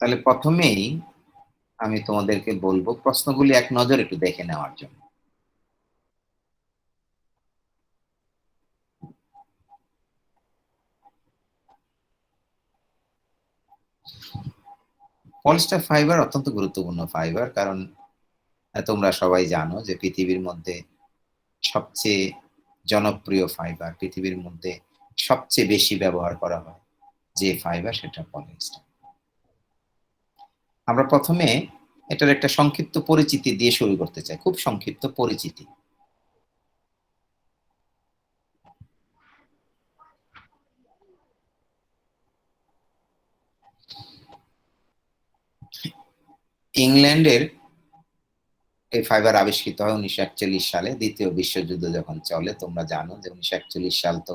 তাহলে প্রথমেই আমি তোমাদেরকে বলব প্রশ্নগুলি এক নজর একটু দেখে নেওয়ার জন্য। পলিস্টার ফাইবার অত্যন্ত গুরুত্বপূর্ণ ফাইবার, কারণ তোমরা সবাই জানো যে পৃথিবীর মধ্যে সবচেয়ে জনপ্রিয় ফাইবার, পৃথিবীর মধ্যে সবচেয়ে বেশি ব্যবহার করা হয় যে ফাইবার, সেটা পলিস্টার আমরা প্রথমে এটার একটা সংক্ষিপ্ত পরিচিতি দিয়ে শুরু করতে চাই। খুব সংক্ষিপ্ত পরিচিতি। ইংল্যান্ডের এই ফাইবার আবিষ্কৃত হয় উনিশশো একচল্লিশ সালে। দ্বিতীয় বিশ্বযুদ্ধ যখন চলে, তোমরা জানো যে উনিশশো একচল্লিশ সাল তো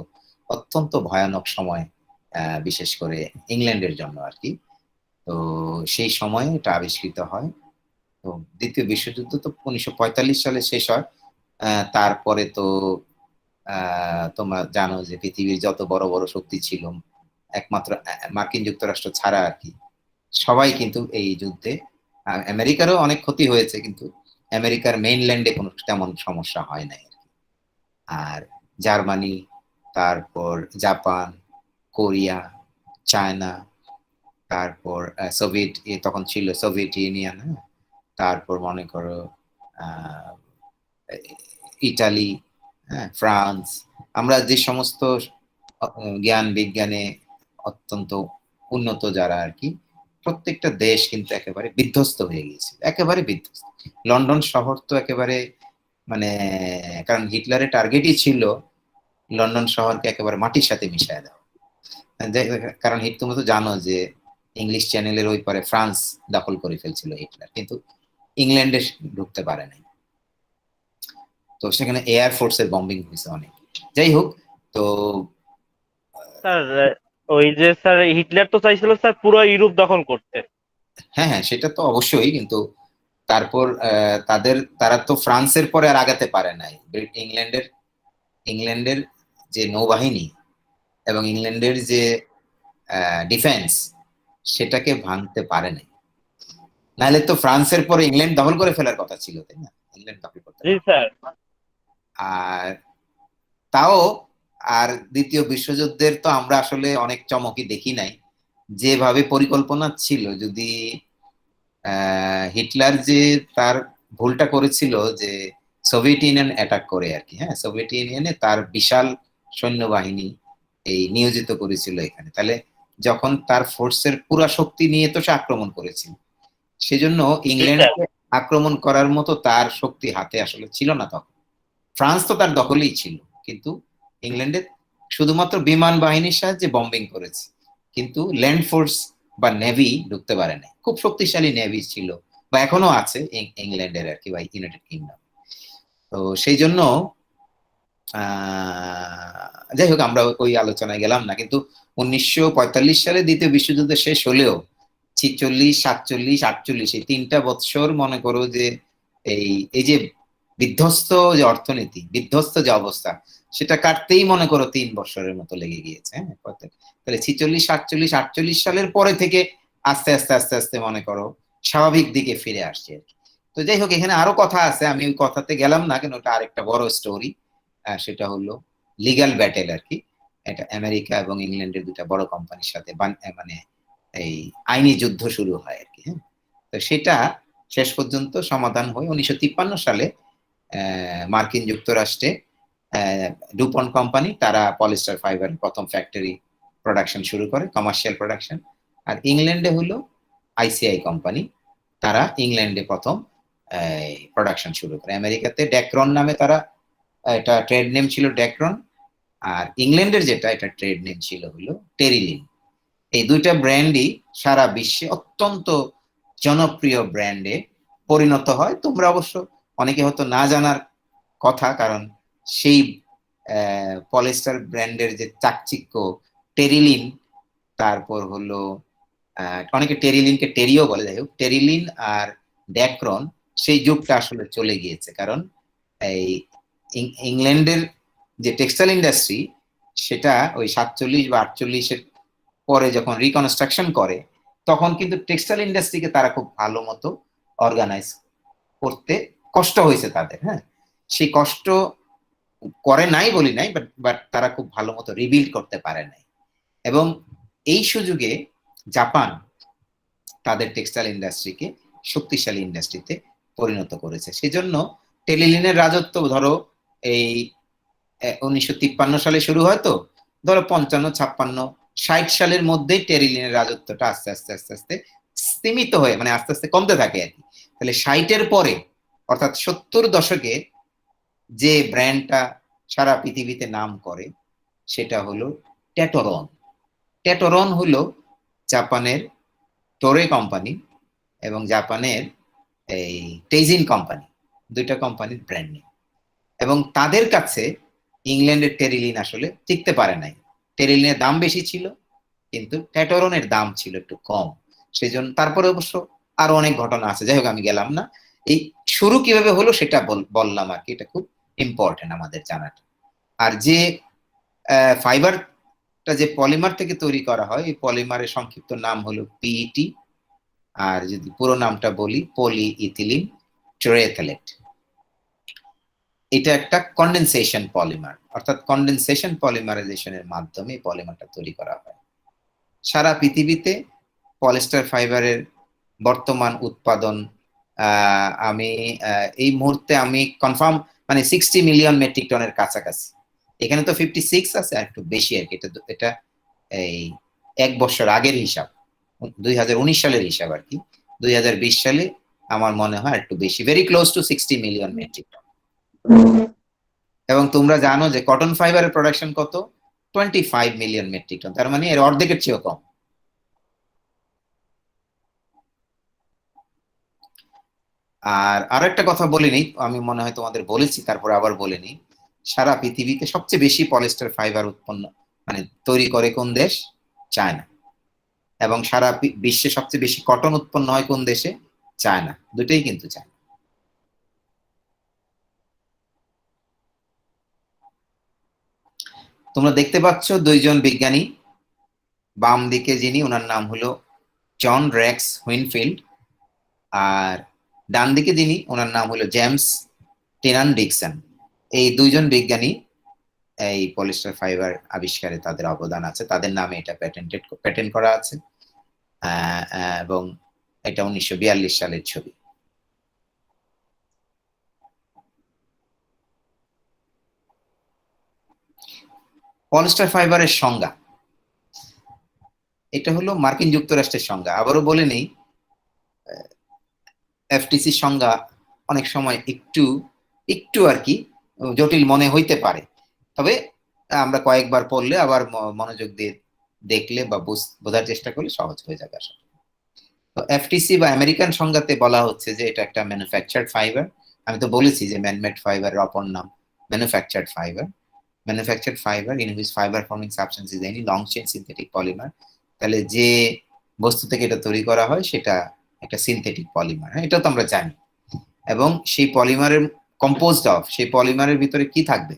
অত্যন্ত ভয়ানক সময় বিশেষ করে ইংল্যান্ডের জন্য আর কি। তো সেই সময়ে এটা আবিষ্কৃত হয়। তো দ্বিতীয় বিশ্বযুদ্ধ তো উনিশশো পঁয়তাল্লিশ সালে শেষ হয়। তারপরে তো তোমরা জানো যে পৃথিবীর যত বড় বড় শক্তি ছিল, একমাত্র মার্কিন যুক্তরাষ্ট্র ছাড়া আর কি, সবাই কিন্তু এই যুদ্ধে আমেরিকারও অনেক ক্ষতি হয়েছে কিন্তু আমেরিকার মেইনল্যান্ডে কোনো তেমন সমস্যা হয় নাই আর জার্মানি, তারপর জাপান, কোরিয়া, চায়না তারপর সোভিয়েত তখন ছিল সোভিয়েত ইউনিয়ন হ্যাঁ? তারপর মনে করো ইটালি হ্যাঁ ফ্রান্স, আমরা যে সমস্ত জ্ঞান বিজ্ঞানে অত্যন্ত উন্নত যারা আর কি, প্রত্যেকটা দেশ কিন্তু একেবারে বিধ্বস্ত হয়ে গিয়েছিল, একেবারে বিধ্বস্ত। লন্ডন শহর তো একেবারে মানে কারণ হিটলারের টার্গেটই ছিল লন্ডন শহরকে একেবারে মাটির সাথে মিশায় দেওয়া। কারণ হিট তুমি তো জানো যে ইংলিশ চ্যানেলের ওই পরে ফ্রান্স দখল করে ফেলছিল হিটলার কিন্তু ইংল্যান্ডে ঢুকতে পারে নাই। তো সেখানে এয়ার ফোর্সের বম্বিং হয়েছে অনেক। যাই হোক তো স্যার ওই যে স্যার হিটলার তো চাইছিল স্যার পুরো ইউরোপ দখল করতে। হ্যাঁ হ্যাঁ সেটা তো অবশ্যই কিন্তু তারপর তাদের তারা তো ফ্রান্সের পরে আর আগাতে পারে নাই। ইংল্যান্ডের ইংল্যান্ডের যে নৌবাহিনী এবং ইংল্যান্ডের যে ডিফেন্স সেটাকে ভাঙতে পারে নাই। নাহলে তো ফ্রান্সের পরে ইংল্যান্ড দখল করে ফেলার কথা ছিল তাই না? ইংল্যান্ড দখল করতে আর তাও আর দ্বিতীয় বিশ্বযুদ্ধের তো আমরা আসলে অনেক চমকই দেখি নাই। যেভাবে পরিকল্পনা ছিল যদি হিটলার যে তার ভুলটা করেছিল যে সোভিয়েত ইউনিয়ন অ্যাটাক করে আর কি হ্যাঁ? সোভিয়েত ইউনিয়নে তার বিশাল সৈন্যবাহিনী এই নিয়োজিত করেছিল এখানে। তাহলে যখন তার ফোর্সের পুরা শক্তি নিয়ে তো সে আক্রমণ করেছিল। সেজন্য ইংল্যান্ড আক্রমণ করার মতো তার শক্তি হাতে আসলে ছিল না তখন। ফ্রান্স তো তার দখলেই ছিল কিন্তু ইংল্যান্ডে শুধুমাত্র বিমান বাহিনীর সাহায্যে বম্বিং করেছে। কিন্তু ল্যান্ড ফোর্স বা নেভি ঢুকতে পারে নাই। খুব শক্তিশালী নেভি ছিল বা এখনও আছে ইংল্যান্ডের আর কি বা ইউনাইটেড কিংডম তো সেই জন্য যাই হোক, আমরা ওই আলোচনায় গেলাম না, কিন্তু উনিশশো পঁয়তাল্লিশ সালে দ্বিতীয় বিশ্বযুদ্ধ শেষ হলেও ছিচল্লিশ, সাতচল্লিশ, আটচল্লিশ এই তিনটা বৎসর মনে করো যে এই এই যে বিধ্বস্ত যে অর্থনীতি, বিধ্বস্ত যে অবস্থা, সেটা কাটতেই মনে করো তিন বছরের মতো লেগে গিয়েছে হ্যাঁ তাহলে ছিচল্লিশ, সাতচল্লিশ, আটচল্লিশ সালের পরে থেকে আস্তে আস্তে আস্তে আস্তে মনে করো স্বাভাবিক দিকে ফিরে আসছে তো যাই হোক, এখানে আরও কথা আছে, আমি ওই কথাতে গেলাম না, কেন ওটা আরেকটা বড় স্টোরি সেটা হলো লিগাল ব্যাটেল আর কি এটা আমেরিকা এবং ইংল্যান্ডের দুটা বড় কোম্পানির সাথে মানে এই আইনি যুদ্ধ শুরু হয় আর কি হ্যাঁ। তো সেটা শেষ পর্যন্ত সমাধান হয় উনিশশো তিপ্পান্ন সালে মার্কিন যুক্তরাষ্ট্রে ডুপন কোম্পানি, তারা পলিস্টার ফাইবার প্রথম ফ্যাক্টরি প্রোডাকশন শুরু করে কমার্শিয়াল প্রোডাকশন আর ইংল্যান্ডে হলো আইসিআই কোম্পানি, তারা ইংল্যান্ডে প্রথম প্রোডাকশন শুরু করে। আমেরিকাতে ড্যাক্রন নামে তারা এটা ট্রেড নেম ছিল ড্যাক্রন আর ইংল্যান্ডের যেটা এটা ট্রেড নেম ছিল হলো টেরিলিন এই দুইটা ব্র্যান্ডই সারা বিশ্বে অত্যন্ত জনপ্রিয় ব্র্যান্ডে পরিণত হয়। তোমরা অবশ্য অনেকে হয়তো না জানার কথা, কারণ সেই পলিস্টার ব্র্যান্ডের যে চাকচিক্য টেরিলিন তারপর হলো অনেকে টেরিলিনকে টেরিও বলে, যাই হোক টেরিলিন আর ড্যাক্রন সেই যুগটা আসলে চলে গিয়েছে। কারণ এই ইংল্যান্ডের যে টেক্সটাইল ইন্ডাস্ট্রি সেটা ওই সাতচল্লিশ বা আটচল্লিশের পরে যখন রিকনস্ট্রাকশন করে, তখন কিন্তু টেক্সটাইল ইন্ডাস্ট্রিকে তারা খুব ভালো মতো অর্গানাইজ করতে কষ্ট হয়েছে তাদের হ্যাঁ? সেই কষ্ট করে নাই বলি নাই বাট বাট তারা খুব ভালো মতো রিবিল্ড করতে পারে নাই। এবং এই সুযোগে জাপান তাদের টেক্সটাইল ইন্ডাস্ট্রিকে শক্তিশালী ইন্ডাস্ট্রিতে পরিণত করেছে। সেজন্য টেলিলিনের রাজত্ব, ধরো এই উনিশশো তিপ্পান্ন সালে শুরু হয় তো? ধরো পঞ্চান্ন, ছাপ্পান্ন, ষাট সালের মধ্যেই টেরিলিনের রাজত্বটা আস্তে আস্তে আস্তে আস্তে সীমিত হয়ে মানে আস্তে আস্তে কমতে থাকে আর কি। তাহলে ষাটের পরে, অর্থাৎ সত্তর দশকে যে ব্র্যান্ডটা সারা পৃথিবীতে নাম করে, সেটা হলো ট্যাটোরন। ট্যাটোরন হলো জাপানের টোরে কোম্পানি এবং জাপানের এই টেজিন কোম্পানি, দুইটা কোম্পানির ব্র্যান্ড নেম। এবং তাদের কাছে ইংল্যান্ডের টেরিলিন আসলে টিকতে পারে নাই। টেরিলিনের দাম বেশি ছিল, কিন্তু ট্যাটোরনের দাম ছিল একটু কম। সেই জন্য তারপরে অবশ্য আরও অনেক ঘটনা আছে। যাই হোক, আমি গেলাম না। এই শুরু কীভাবে হলো সেটা বললাম আর কি। এটা খুব ইম্পর্টেন্ট আমাদের জানাটা। আর যে ফাইবারটা যে পলিমার থেকে তৈরি করা হয়, এই পলিমারের সংক্ষিপ্ত নাম হলো পিইটি আর যদি পুরো নামটা বলি পলি ইথিলিন ট্রেথেলেট এটা একটা কন্ডেনসেশন পলিমার অর্থাৎ কন্ডেনসেশন পলিমারাইজেশনের মাধ্যমে পলিমারটা তৈরি করা হয়। সারা পৃথিবীতে পলিস্টার ফাইবারের বর্তমান উৎপাদন আমি এই মুহূর্তে আমি কনফার্ম মানে সিক্সটি মিলিয়ন মেট্রিক টনের কাছাকাছি। এখানে তো ফিফটি সিক্স আছে, আর একটু বেশি আর কি। এটা এটা এই এক বছর আগের হিসাব, দুই হাজার উনিশ সালের হিসাব আর কি। দুই হাজার বিশ সালে আমার মনে হয় একটু বেশি very close to sixty million metric ton এবং তোমরা জানো যে কটন ফাইবারের প্রোডাকশন কত? Twenty five million metric ton তার মানে এর অর্ধেকের চেয়েও কম। আর আরও একটা কথা বলিনি আমি মনে হয় তোমাদের বলেছি, তারপর আবার বলিনি সারা পৃথিবীতে সবচেয়ে বেশি পলিস্টার ফাইবার উৎপন্ন মানে তৈরি করে কোন দেশ? চায়না। এবং সারা বিশ্বে সবচেয়ে বেশি কটন উৎপন্ন হয় কোন দেশে? চায়না। দুটোই কিন্তু চায়না। তোমরা দেখতে পাচ্ছ দুইজন বিজ্ঞানী বাম দিকে যিনি, ওনার নাম হলো জন রেক্স হুইনফিল্ড আর ডান দিকে যিনি, ওনার নাম হলো জেমস টেনান ডিকসন। এই দুইজন বিজ্ঞানী এই পলিস্টার ফাইবার আবিষ্কারে তাদের অবদান আছে। তাদের নামে এটা প্যাটেন্টেড প্যাটেন্ট করা আছে। এবং এটা উনিশশো বিয়াল্লিশ সালের ছবি। পলিস্টার ফাইবারের সংজ্ঞা। এটা হলো মার্কিন যুক্তরাষ্ট্রের সংজ্ঞা। আবারও বলে নেই এফটিসি সংজ্ঞা অনেক সময় একটু একটু আর কি জটিল মনে হইতে পারে। তবে আমরা কয়েকবার পড়লে আবার মনোযোগ দিয়ে দেখলে বা বোঝার চেষ্টা করলে সহজ হয়ে যাবে আসলে তো এফটিসি বা আমেরিকান সংজ্ঞাতে বলা হচ্ছে যে এটা একটা ম্যানুফ্যাকচার্ড ফাইবার আমি তো বলেছি যে ম্যানমেড ফাইবারের অপর নাম manufactured fibre manufactured fibre in which fibre forming substance is any long chain synthetic polymer তাহলে যে বস্তু থেকে এটা তৈরি করা হয়, সেটা একটা সিনথেটিক পলিমার হ্যাঁ? এটা তো আমরা জানি। এবং সেই পলিমারের কম্পোজড অফ সেই পলিমারের ভিতরে কি থাকবে?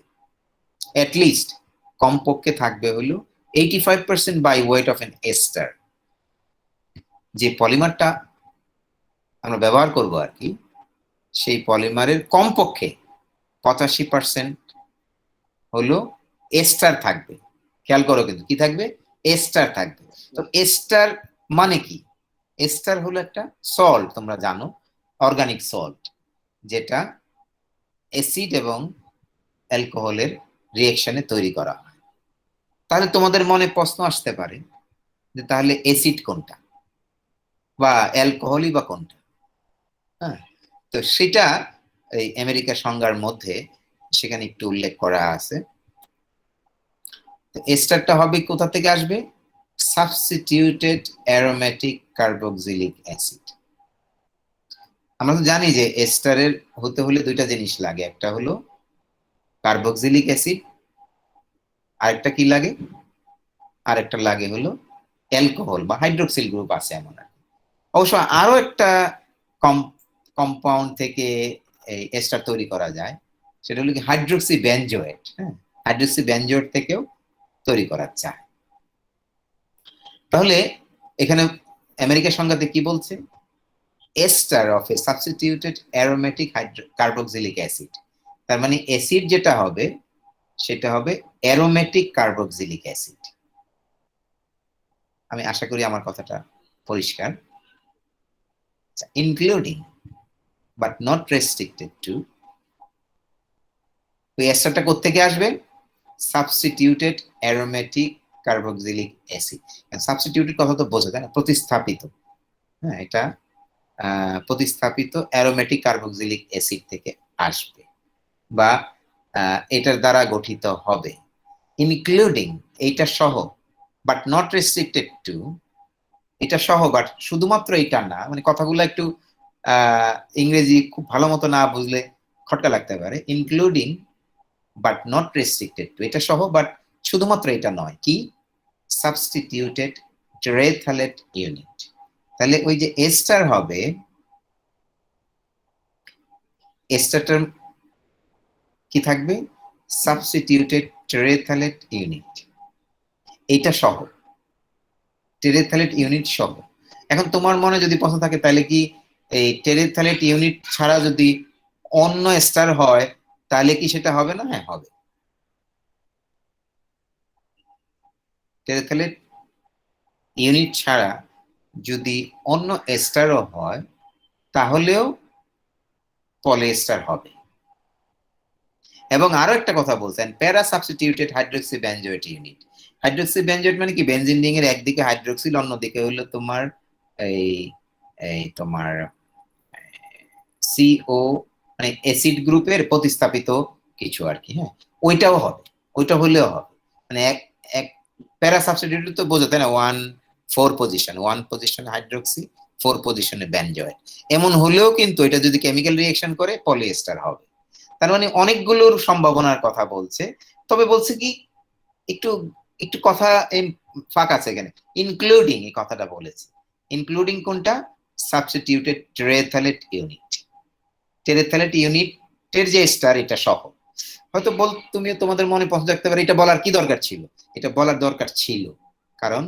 লিস্ট কমপক্ষে থাকবে হলো eighty five percent by weight of an ester যে পলিমারটা আমরা ব্যবহার করব আর কি, সেই পলিমারের কমপক্ষে পঁচাশি পার্সেন্ট হলো এস্টার থাকবে। খেয়াল করো কিন্তু, কি থাকবে? এস্টার থাকবে। তো এস্টার মানে কি? এস্টার হলো একটা সল্ট তোমরা জানো অর্গানিক সল্ট যেটা অ্যাসিড এবং অ্যালকোহলের রিয়েকশনে তৈরি করা হয়। তাহলে তোমাদের মনে প্রশ্ন আসতে পারে যে তাহলে অ্যাসিড কোনটা? বা অ্যালকোহলই বা কোনটা? হ্যাঁ তো সেটা এই আমেরিকা সংজ্ঞার মধ্যে সেখানে একটু উল্লেখ করা আছে। এস্টারটা হবে কোথা থেকে আসবে? সাবস্টিটিউটেড অ্যারোমেটিক কার্বক্সিলিক অ্যাসিড আমরা তো জানি যে এস্টারের হতে হলে দুইটা জিনিস লাগে, একটা হলো কার্বক্সিলিক অ্যাসিড আরেকটা কি লাগে? আরেকটা লাগে হলো অ্যালকোহল বা হাইড্রোক্সিল গ্রুপ আছে এমন আর অবশ্য আরও একটা কম্পাউন্ড থেকে এস্টার তৈরি করা যায়। সেটা হলো কি হাইড্রোক্সি বেঞ্জোয়েট হ্যাঁ? হাইড্রোক্সি বেঞ্জোয়েট থেকেও তৈরি করা যায় তাহলে এখানে আমেরিকার সংজ্ঞাতে কি বলছে? Ester of a substituted aromatic carboxylic acid তার মানে অ্যাসিড যেটা হবে, সেটা হবে অ্যারোমেটিক কার্বক্সিলিক অ্যাসিড আমি আশা করি আমার কথাটা পরিষ্কার। Including but not restricted to ওই এস্টারটা কোথেকে আসবে? Substituted aromatic carboxylic acid substituted কথা তো বোঝা যায় না? প্রতিস্থাপিত। হ্যাঁ এটা প্রতিস্থাপিত অ্যারোমেটিক কার্বক্সিলিক অ্যাসিড থেকে আসবে। বা এটার দ্বারা গঠিত হবে। ইনক্লুডিং এইটা সহ বাট নট রেস্ট্রিক্টেড টু এটা সহ বাট শুধুমাত্র এটা না মানে কথাগুলো একটু ইংরেজি খুব ভালো মতো না বুঝলে খটকা লাগতে পারে। Including but not restricted to এটা সহ বাট শুধুমাত্র এটা নয়, কি? সাবস্টিটিউটেড ট্রেথালেট ইউনিট তাহলে ওই যে এস্টার হবে এস্টারটার কি থাকবে? সাবস্টিটিউটেড ট্রেথালেট ইউনিট এইটা সহ। টেরেথালেট ইউনিট সহ। এখন তোমার মনে যদি প্রশ্ন থাকে, তাহলে কি এই টেরেথালেট ইউনিট ছাড়া যদি অন্য স্টার হয় তাহলে কি সেটা হবে না? হ্যাঁ হবে। টেরেথালেট ইউনিট ছাড়া যদি অন্য এস্টারও হয়, তাহলেও পলিএস্টার হবে। এবং আরও একটা কথা বলছেন para substituted hydroxy benzoate unit hydroxy benzoate মানে কি? বেনজিন রিং এর একদিকে হাইড্রোক্সিল অন্যদিকে হলো তোমার এই এই তোমার সিও মানে অ্যাসিড গ্রুপের প্রতিস্থাপিত কিছু আর কি হ্যাঁ? ওইটাও হবে, ওইটা হলেও হবে। মানে এক এক প্যারা সাবস্টিটিউট তো বোঝো, তাই না? One four position one position hydroxy four পজিশনে বেনজয়েট এমন হলেও কিন্তু এটা যদি কেমিক্যাল রিয়েকশন করে পলিএস্টার হবে। তার মানে অনেকগুলোর সম্ভাবনার কথা বলছে। তবে বলছে কি, একটু একটু কথা ফাঁক আছে এখানে। ইনক্লুডিং এই কথাটা বলেছে। ইনক্লুডিং কোনটা? সাবস্টিটিউটেড টেরেথালেট ইউনিট টেরেথালেট ইউনিটের যে স্টার এটা সহ। হয়তো বল তুমি তোমাদের মনে পছন্দ রাখতে পারে, এটা বলার কি দরকার ছিল? এটা বলার দরকার ছিল। কারণ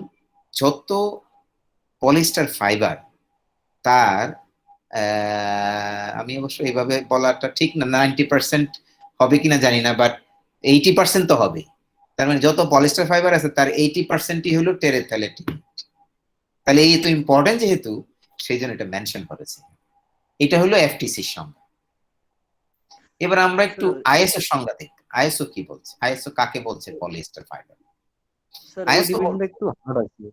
যত পলিস্টার ফাইবার তার আমি অবশ্য এইভাবে বলাটা ঠিক না নাইনটি পার্সেন্ট হবে কিনা জানি না বাট এইটি পার্সেন্ট তো হবে। তার মানে যত পলিস্টার ফাইবার আছে, তার এইটি পার্সেন্টই হলো টেরেথালেট তাহলে এই তো ইম্পর্টেন্ট যেহেতু, সেই জন্য এটা মেনশন করেছে। এটা হলো এফটিসির সংজ্ঞা এবার আমরা একটু আইএসও সংজ্ঞা দেখব আইএসও কি বলছে? আইএসও কাকে বলছে? পলিস্টার ফাইবার ডিভিশনটা একটু হার্ড আছে।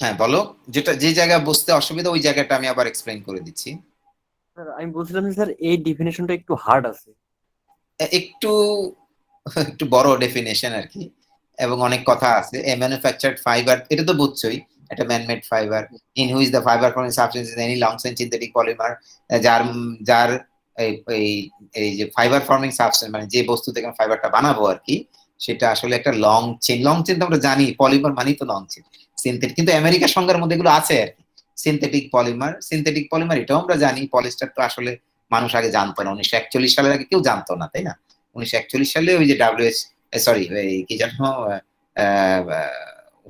হ্যাঁ বলো। যেটা যে জায়গা বুঝতে অসুবিধা ওই জায়গাটা আমি আবার এক্সপ্লেইন করে দিচ্ছি। স্যার আমি বলছিলাম যে স্যার এই ডিফিনেশনটা একটু হার্ড আছে। একটু একটু বড় ডেফিনেশন আর কি। এবং অনেক কথা আছে। এ ম্যানুফ্যাকচার্ড ফাইবার এটা তো বুঝছোই। এটা manmade fibre in which the fibre from substance is any long chain synthetic polymer যার যার এই, এই- যে ফাইবার ফর্মিং সাবস্টেন্স মানে যে বস্তু থেকে ফাইবারটা বানাবো আর কি, সেটা আসলে একটা লং চেন লং চেন তো আমরা জানি পলিমার মানেই তো লং চেন সিনথেটিক কিন্তু আমেরিকা সংজ্ঞার মধ্যে এগুলো আছে আর কি। সিনথেটিক পলিমার সিনথেটিক পলিমার এটাও আমরা জানি পলিস্টার তো আসলে মানুষ আগে জানতো না। উনিশশো একচল্লিশ সালের আগে কেউ জানতো না, তাই না? উনিশশো একচল্লিশ সালে ওই যে ডাব্লিউএস সরি কি জানো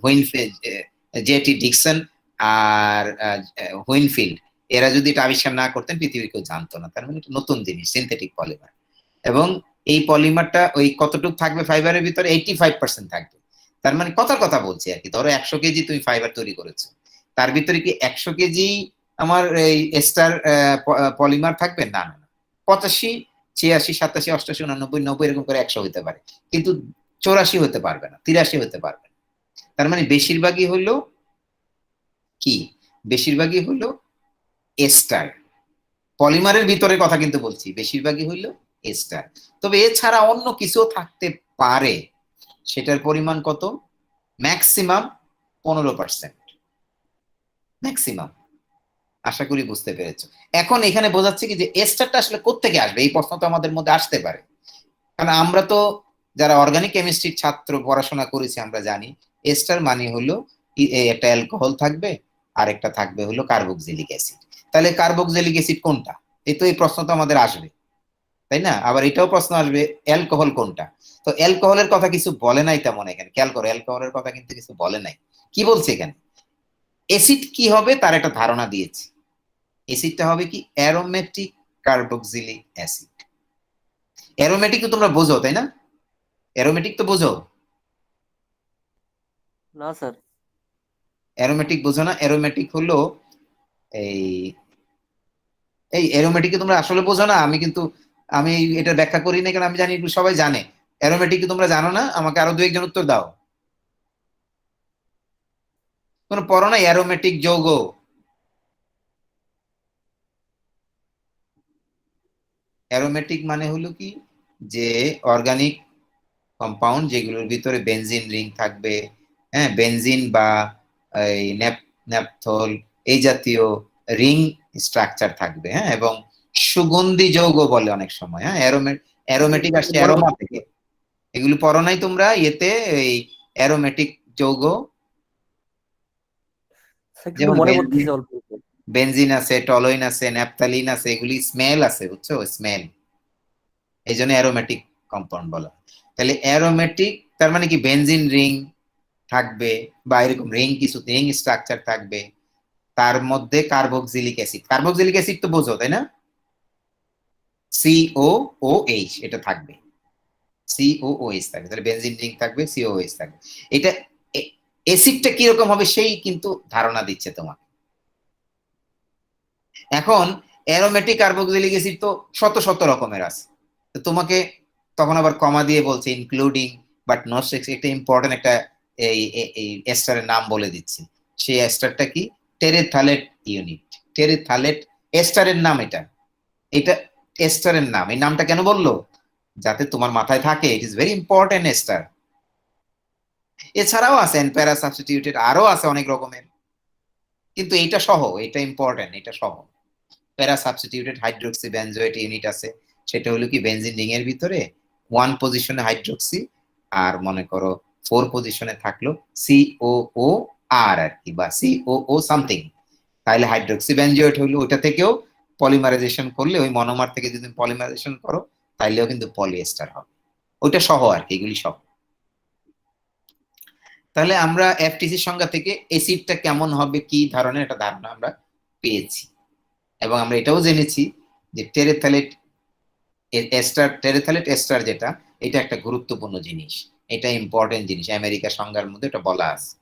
হুইনফিল্ড জেটি ডিকসন আর হুইনফিল্ড, এরা যদি এটা আবিষ্কার না করতেন পৃথিবী কেউ জানতো না। তার মানে নতুন জিনিস সিনথেটিক পলিমার এবং এই পলিমারটা ওই কতটুকু থাকবে ফাইবারের ভিতরে? এইটি ফাইভ পার্সেন্ট থাকবে। তার মানে কথার কথা বলছি আর কি। ধরো একশো কেজি তুমি ফাইবার তৈরি করেছ। তার ভিতরে কি একশো কেজি আমার এই এস্টার পলিমার থাকবে? না না পঁচাশি, ছিয়াশি, সাতাশি, অষ্টাশি, উনানব্বই, নব্বই এরকম করে একশো হতে পারে। কিন্তু চৌরাশি হতে পারবে না, তিরাশি হতে পারবে তার মানে বেশিরভাগই হলো কি? বেশিরভাগই হলো এস্টার। পলিমারের ভিতরে কথা কিন্তু বলছি, বেশিরভাগই হইল এস্টার। তবে এছাড়া অন্য কিছু থাকতে পারে। সেটার পরিমাণ কত? ম্যাক্সিমাম পনেরো পার্সেন্ট। ম্যাক্সিমাম। আশা করি বুঝতে পেরেছ। এখন এখানে বোঝাচ্ছে কি যে এস্টারটা আসলে কোত্থেকে আসবে? এই প্রশ্ন তো আমাদের মধ্যে আসতে পারে। কারণ আমরা তো যারা অর্গানিক কেমিস্ট্রির ছাত্র পড়াশোনা করেছি আমরা জানি এস্টার মানে হলো একটা অ্যালকোহল থাকবে আর একটা থাকবে হলো কার্বক্সিলিক অ্যাসিড তাহলে কার্বক্সিলিক অ্যাসিড কোনটা? এই তো এই প্রশ্ন তো আমাদের আসবে, তাই না? আবার এটাও প্রশ্ন আসবে অ্যালকোহল কোনটা? তো অ্যালকোহলের কথা কিছু বলে নাই তেমন এখানে, খেয়াল করো অ্যালকোহলের কথা কিন্তু কিছু বলে নাই। কি বলছে এখানে? অ্যাসিড কি হবে? তার একটা ধারণা দিয়েছে। অ্যাসিডটা হবে কি? অ্যারোমেটিক কার্বক্সিলিক অ্যাসিড অ্যারোমেটিক তো তোমরা বোঝো, তাই না? অ্যারোমেটিক তো বোঝো। না, স্যার। অ্যারোমেটিক বোঝো না অ্যারোমেটিক হলো এই এই অ্যারোমেটিক তোমরা আসলে বোঝো না, আমি কিন্তু, আমি এটা ব্যাখ্যা করি না কারণ আমি জানি সবাই জানে। অ্যারোমেটিক তোমরা জানো না, আমাকে আরও দু একজন উত্তর দাও। কোন পড়ো না অ্যারোমেটিক যৌগ। অ্যারোমেটিক মানে হলো কি? যে অর্গানিক কম্পাউন্ড যেগুলোর ভিতরে বেনজিন রিং থাকবে হ্যাঁ বেনজিন বা এই ন্যাপথল এই জাতীয় রিং স্ট্রাকচার থাকবে হ্যাঁ এবং সুগন্ধি যৌগ বলে অনেক সময় হ্যাঁ অ্যারোমেটিক আসছে অ্যারোমা থেকে। এগুলো পড়ো নাই তোমরা এতে এই অ্যারোমেটিক যৌগ। মনে বেনজিন- আছে টলোইন আছে ন্যাপথালিন আছে এগুলি স্মেল আছে বুঝছ? স্মেল এই জন্য অ্যারোমেটিক কম্পাউন্ড বলা। তাহলে অ্যারোমেটিক তার মানে কি? বেনজিন রিং থাকবে বা এরকম রিং কিছু রিং স্ট্রাকচার থাকবে, তার মধ্যে কার্বক্সিলিক অ্যাসিড কার্বক্সিলিক অ্যাসিড তো বোঝো, তাই না? সিও ও এইচ এটা থাকবে। সিও ও এইচ থাকবে, তাহলে বেনজিন রিং থাকবে সিও এইচ থাকবে। এটা অ্যাসিডটা কীরকম হবে সেই কিন্তু ধারণা দিচ্ছে তোমাকে। এখন অ্যারোমেটিক কার্বক্সিলিক অ্যাসিড তো শত শত রকমের আছে। তো তোমাকে তখন আবার কমা দিয়ে বলছে ইনক্লুডিং বাট নট একটা ইম্পর্টেন্ট একটা এই, এই- এস্টারের নাম বলে দিচ্ছি। সেই এস্টারটা কি? টেরেথালেট ইউনিট। টেরেথালেট এস্টারের নাম এটা। এটা এস্টারের নাম। এই নামটা কেন বলল? যাতে তোমার মাথায় থাকে it is very important ester. এছাড়াও আছে প্যারা সাবস্টিটিউটেড আরও আছে অনেক রকমের। কিন্তু এটা সহ এটা ইম্পর্টেন্ট এটা সহ। প্যারা সাবস্টিটিউটেড হাইড্রোক্সি বেনজোয়েট ইউনিট আছে। সেটা হলো কি বেনজিন রিং এর ভিতরে ওয়ান পজিশনে হাইড্রোক্সি আর মনে করো ফোর পজিশনে থাকল সিও ও আর আর কি, বা সিও ও সামথিং তাহলে হাইড্রোক্সি বেনজোয়েট হইল ওটা থেকেও পলিমারাইজেশন করলে, ওই মনোমার থেকে যদি পলিমারাইজেশন করো, তাইলেও কিন্তু পলিয়েস্টার হবে। ওইটা সহ আর কি, এগুলি সহ। তাহলে আমরা এফটিসি সংজ্ঞা থেকে এসিডটা কেমন হবে, কি ধরনের একটা ধারণা আমরা পেয়েছি। এবং আমরা এটাও জেনেছি যে টেরেথালেট এস্টার টেরেথালেট এস্টার যেটা, এটা একটা গুরুত্বপূর্ণ জিনিস। এটা ইম্পর্টেন্ট জিনিস। আমেরিকা সংজ্ঞার মধ্যে এটা বলা আছে।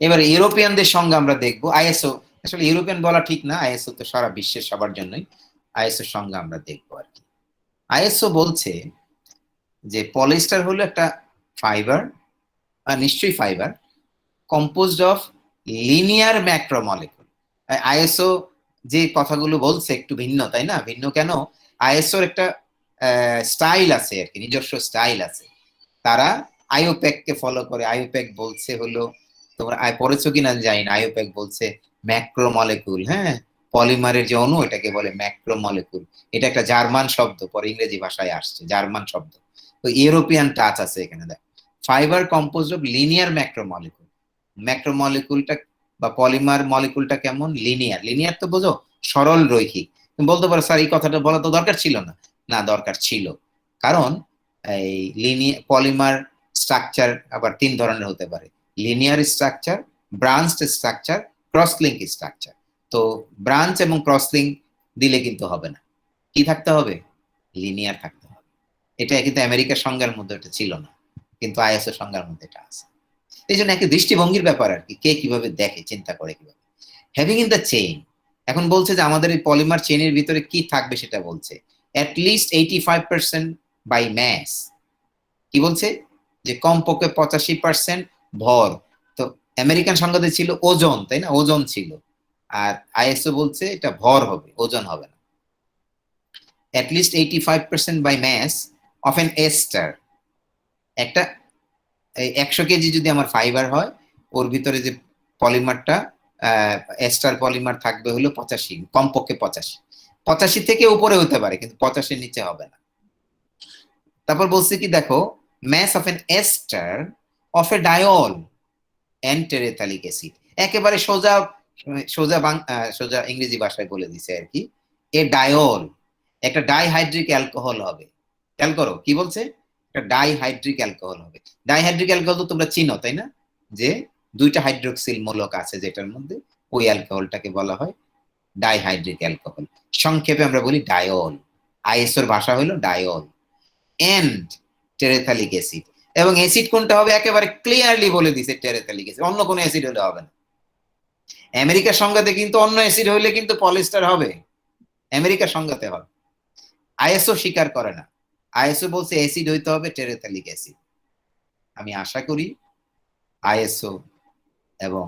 এবার ইউরোপিয়ানদের সঙ্গে আমরা দেখব। আইএসও, আসলে ইউরোপিয়ান বলা ঠিক না, আইএসও তো সারা বিশ্বের সবার জন্যই। আইএসও সঙ্গে আমরা দেখব আর কি। আইএসও বলছে যে পলিস্টার হলো একটা ফাইবার নিশ্চয়ই fibre composed of linear macromolecule ISO যে কথাগুলো বলছে একটু ভিন্ন, তাই না? ভিন্ন কেন? আইএসওর একটা স্টাইল আছে আর কি, নিজস্ব স্টাইল আছে। তারা আইওপ্যাক কে ফলো করে আইওপ্যাক বলছে হলো, তোমরা পড়েছো কিনা জানি না। আইওপ্যাক বলছে, ম্যাক্রোমলিকুল হ্যাঁ? পলিমারের যে অণু, এটাকে বলে ম্যাক্রোমলিকুল। এটা একটা জার্মান শব্দ, পরে ইংরেজি ভাষায় আসছে, জার্মান শব্দ। তো ইউরোপিয়ান টাচ আছে এখানে, দেখ। Fibre compose of linear macromolecule ম্যাক্রোমলিকুলটা বা পলিমার মলিকুলটা কেমন? লিনিয়ার লিনিয়ার তো বোঝো সরল রৈখিক। বলতে পারো, স্যার, এই কথাটা বলা তো দরকার ছিল না। না দরকার ছিল। কারণ এই লিনিয়ার পলিমার স্ট্রাকচার আবার তিন ধরনের হতে পারে। Linear structure branched structure cross link structure তো ব্রাঞ্চ এবং ক্রস লিঙ্ক দিলে কিন্তু হবে না। কি থাকতে হবে? লিনিয়ার থাকতে হবে। এটা কিন্তু আমেরিকার সংজ্ঞার মধ্যে এটা ছিল না। কিন্তু আইএসও সংজ্ঞার মধ্যে এটা আছে। এই জন্য একটা দৃষ্টিভঙ্গির ব্যাপার আর কি, কে কীভাবে দেখে, চিন্তা করে কীভাবে। হ্যাভিং ইন দ্য চেইন এখন বলছে যে আমাদের এই পলিমার চেইনের ভিতরে কি থাকবে সেটা বলছে। At least eighty five percent by mass কি বলছে? যে কমপক্ষে পঁচাশি পার্সেন্ট ভর। তো আমেরিকান সংজ্ঞাতে ছিল ওজন, তাই না? ওজন ছিল। আর আইএসও বলছে এটা ভর হবে, ওজন হবে না। At least eighty five percent by mass of an ester একটা একশো কেজি যদি আমার ফাইবার হয়, ওর ভিতরে যে পলিমারটা এস্টার পলিমার থাকবে হলো পঁচাশি, কমপক্ষে পঁচাশি। পঁচাশি থেকে উপরে হতে পারে, কিন্তু পঁচাশির নিচে হবে না। তারপর বলছে কি, দেখো mass of an ester of a diol and terephthalic acid একেবারে সোজা সোজা সোজা ইংরেজি ভাষায় বলে দিছে আর কি এ ডায়ল একটা ডাইহাইড্রিক অ্যালকোহল হবে। খেয়াল করো, কি বলছে? একটা ডাইহাইড্রিক অ্যালকোহল হবে। ডাইহাইড্রিক অ্যালকোহল তো তোমরা চিনো, তাই না? যে দুইটা হাইড্রোক্সিল মূলক আছে যেটার মধ্যে ওই অ্যালকোহলটাকে বলা হয়। Dihydric alcohol. সংক্ষেপে আমরা বলি ডায়ল আইএসওর ভাষা হলো ডায়ল এন্ড টেরেথালিক অ্যাসিড এবং অ্যাসিড কোনটা হবে? একেবারে ক্লিয়ারলি বলে দিছে টেরেথালিক অ্যাসিড অন্য কোনো অ্যাসিড হলে হবে না। আমেরিকার সংজ্ঞাতে কিন্তু অন্য অ্যাসিড হইলে কিন্তু পলিস্টার হবে। আমেরিকার সংজ্ঞাতে হবে। আইএসও স্বীকার করে না। আইএসও বলছে অ্যাসিড হইতে হবে টেরেথালিক অ্যাসিড আমি আশা করি আইএসও এবং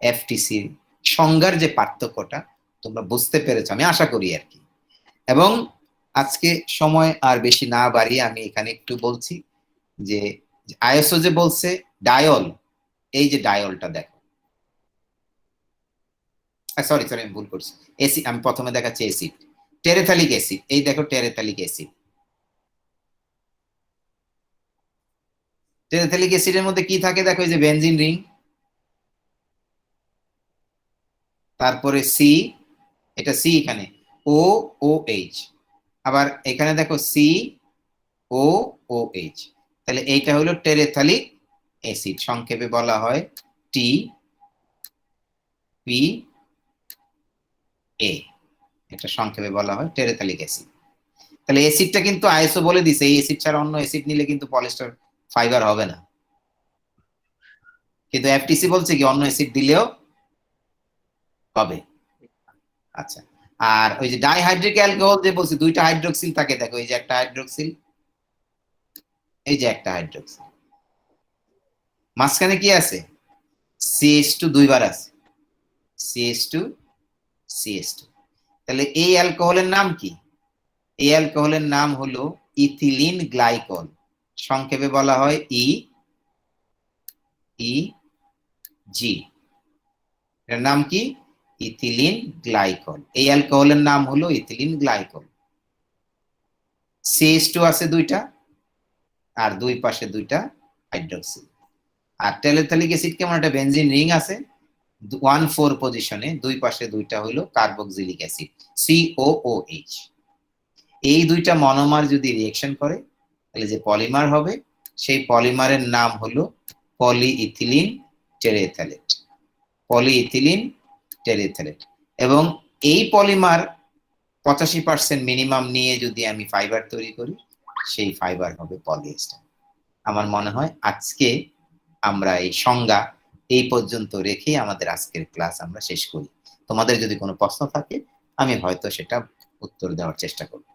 এফটিসি সংজ্ঞার যে পার্থক্যটা তোমরা বুঝতে পেরেছ, আমি আশা করি আর কি। এবং আজকে সময় আর বেশি না বাড়িয়ে আমি এখানে একটু বলছি যে, আইএসও যে বলছে, ডায়ল, এই যে ডায়লটা দেখো। সরি সরি আমি ভুল করছি। এসিড আমি প্রথমে দেখাচ্ছি এসিড টেরেথালিক অ্যাসিড, এই দেখো টেরেথালিক অ্যাসিড। টেরেথালিক অ্যাসিডের মধ্যে কি থাকে? দেখো, এই যে বেনজিন রিং তারপরে সি এটা সি এখানে। ও ও এইচ আবার এখানে দেখো সি ও ও এইচ তাহলে এইটা হলো টেরেথালিক অ্যাসিড সংক্ষেপে বলা হয় টি পি এ এটা সংক্ষেপে বলা হয় টেরেথালিক অ্যাসিড তাহলে অ্যাসিডটা কিন্তু আইএসও বলে দিছে। এই অ্যাসিড ছাড়া অন্য অ্যাসিড নিলে কিন্তু পলিস্টার ফাইবার হবে না। কিন্তু এফটিসি বলছে কি, অন্য অ্যাসিড দিলেও হবে। আচ্ছা। আর ওই যে ডাইহাইড্রিক অ্যালকোহল যে বলছি, দুইটা হাইড্রোক্সিল থাকে, দেখো, এই যে একটা হাইড্রোক্সিল এই যে একটা হাইড্রোক্সিল মাঝখানে কি আছে? সিএস টু দুইবার আছে। সিএস টু সিএস টু তাহলে এই অ্যালকোহলের নাম কি? এই অ্যালকোহলের নাম হলো ইথিলিন গ্লাইকল। সংক্ষেপে বলা হয় ই ই, জি। এর নাম কি? Ethylene glycol. এই অ্যালকোহলের নাম হলো ইথিলিন গ্লাইকল। সিএস টু আছে দুইটা আর দুই পাশে দুইটা হাইড্রোক্সিল আর টেলেথালিক অ্যাসিড কেমন? একটা বেনজিন রিং আছে। ওয়ান ফোর পজিশনে দুই পাশে দুইটা হইল কার্বক্সিলিক অ্যাসিড সিওওএইচ এই দুইটা মনোমার যদি রিয়েকশন করে, তাহলে যে পলিমার হবে, সেই পলিমারের নাম হলো পলিইথিলিন টেরেথ্যালেট পলিইথিলিন টেরেথ্যালেট এবং এই পলিমার পঁচাশি পার্সেন্ট মিনিমাম নিয়ে যদি আমি ফাইবার তৈরি করি, সেই ফাইবার হবে পলিয়েস্টার আমার মনে হয় আজকে আমরা এই সংজ্ঞা এই পর্যন্ত রেখে আমাদের আজকের ক্লাস আমরা শেষ করি। তোমাদের যদি কোনো প্রশ্ন থাকে, আমি হয়তো সেটা উত্তর দেওয়ার চেষ্টা করব।